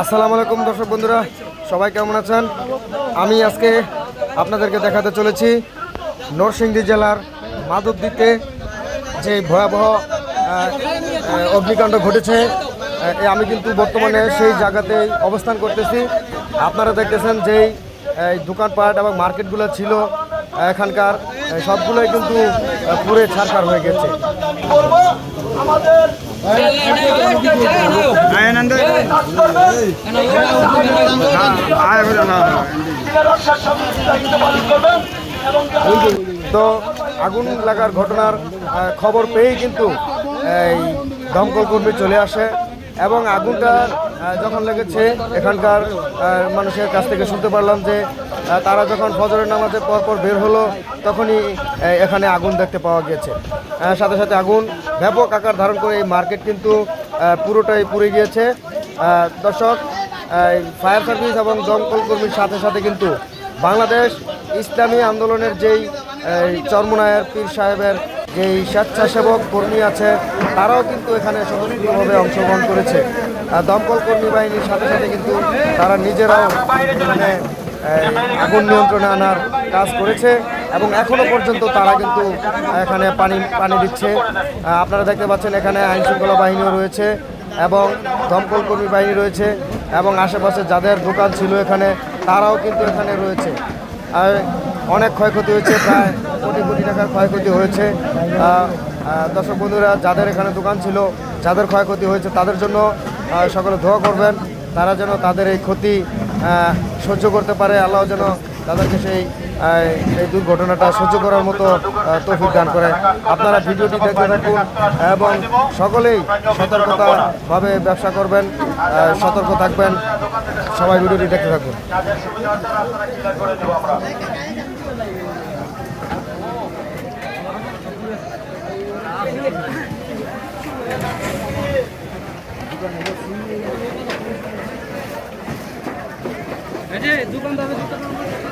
আসসালামু আলাইকুম দর্শক বন্ধুরা, সবাই কেমন আছেন? আমি আজকে আপনাদেরকে দেখাতে চলেছি নরসিংদী জেলার মাধবদীতে যে ভয়াবহ অগ্নিকাণ্ড ঘটেছে। আমি কিন্তু বর্তমানে সেই জায়গাতেই অবস্থান করতেছি। আপনারা দেখতেছেন যেই দোকানপাট এবং মার্কেটগুলো ছিল, এখানকার সবগুলোই কিন্তু পুরে ছাড়খাড় হয়ে গেছে। আমাদের তো আগুন লাগার ঘটনার খবর পেয়েই কিন্তু এই দমকল কর্মী চলে আসে এবং আগুনটা যখন লেগেছে, এখানকার মানুষের কাছ থেকে শুনতে পারলাম যে তারা যখন ফজরের নামাজের পরপর বের হলো, তখনই এখানে আগুন দেখতে পাওয়া গেছে সাথে সাথে আগুন, ব্যাপক আকার ধারণ করে এই মার্কেট কিন্তু পুরোটাই পুড়ে গিয়েছে। দর্শক ফায়ার সার্ভিস এবং দমকল কর্মীর সাথে সাথে কিন্তু বাংলাদেশ ইসলামী আন্দোলনের যেই চরমনায়ের পীর সাহেবের যেই স্বেচ্ছাসেবক কর্মী আছে তারাও কিন্তু এখানে স্বতন্ত্রভাবে অংশগ্রহণ করেছে। দমকল কর্মী বাহিনীর সাথে সাথে কিন্তু তারা নিজেরাও এই, আগুন নিয়ন্ত্রণে আনার কাজ করেছে এবং এখনও পর্যন্ত তারা কিন্তু এখানে পানি পানি দিচ্ছে। আপনারা দেখতে পাচ্ছেন এখানে আইন শৃঙ্খলা বাহিনীও রয়েছে এবং দমকল কর্মী বাহিনী রয়েছে এবং আশেপাশে যাদের দোকান ছিল এখানে তারাও কিন্তু এখানে রয়েছে। আর অনেক ক্ষয়ক্ষতি হয়েছে, প্রায় কোটি কোটি টাকার ক্ষয়ক্ষতি হয়েছে। দর্শক বন্ধুরা, যাদের এখানে দোকান ছিল, যাদের ক্ষয়ক্ষতি হয়েছে, তাদের জন্য সকলে ধোয়া করবেন। তারা যেন তাদের এই ক্ষতি সহ্য করতে পারে। আল্লাহ যেন তাদেরকে সেই এই দুর্ঘটনাটা সহ্য করার মতো তফিক দান করে। আপনারা ভিডিওটি দেখতে থাকুন এবং সকলেই সতর্কতাভাবে ব্যবসা করবেন সতর্ক থাকবেন। সবাই ভিডিওটি দেখতে থাকুন। দোকানদার।